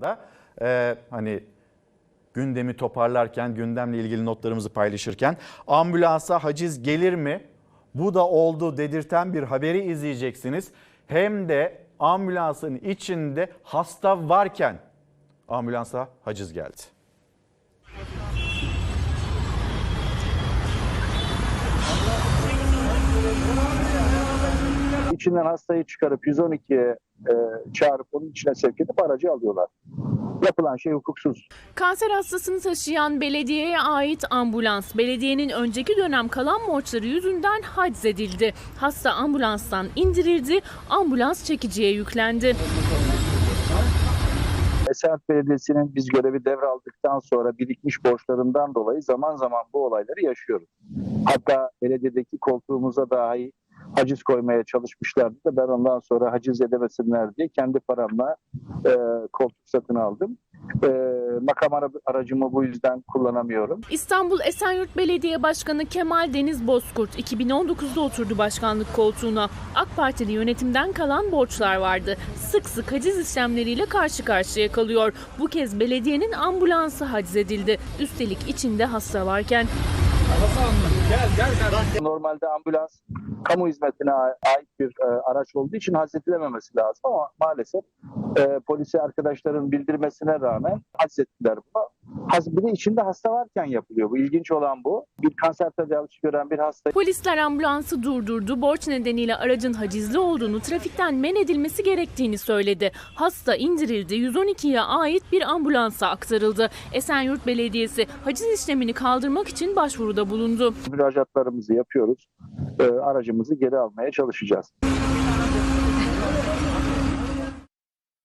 da e, hani gündemi toparlarken, gündemle ilgili notlarımızı paylaşırken ambulansa haciz gelir mi? Bu da oldu dedirten bir haberi izleyeceksiniz. Hem de ambulansın içinde hasta varken ambulansa haciz geldi. İçinden hastayı çıkarıp 112'ye e, çağırıp onun içine sevk edip aracı alıyorlar. Yapılan şey hukuksuz. Kanser hastasını taşıyan belediyeye ait ambulans, belediyenin önceki dönem kalan borçları yüzünden haczedildi. Hasta ambulanstan indirildi, ambulans çekiciye yüklendi. Esenyurt Belediyesi'nin biz görevi devraldıktan sonra birikmiş borçlarından dolayı zaman zaman bu olayları yaşıyoruz. Hatta belediyedeki koltuğumuza dahi haciz koymaya çalışmışlardı da ben ondan sonra haciz edemesinler diye kendi paramla e, koltuk satın aldım. E, makam ara- aracımı bu yüzden kullanamıyorum. İstanbul Esenyurt Belediye Başkanı Kemal Deniz Bozkurt 2019'da oturdu başkanlık koltuğuna. AK Partili yönetimden kalan borçlar vardı. Sık sık haciz işlemleriyle karşı karşıya kalıyor. Bu kez belediyenin ambulansı haciz edildi. Üstelik içinde hasta varken. Normalde ambulans kamu hizmetine ait bir e, araç olduğu için hazredilememesi lazım ama maalesef e, polisi arkadaşların bildirmesine rağmen hazrettiler bunu. Bir de içinde hasta varken yapılıyor. Bu ilginç olan bu. Bir kanser tedavisi gören bir hasta Polisler ambulansı durdurdu. Borç nedeniyle aracın hacizli olduğunu, trafikten men edilmesi gerektiğini söyledi. Hasta indirildi. 112'ye ait bir ambulansa aktarıldı. Esenyurt Belediyesi haciz işlemini kaldırmak için başvuruda bulundu. müracaatlarımızı yapıyoruz. E, aracımızı geri almaya çalışacağız.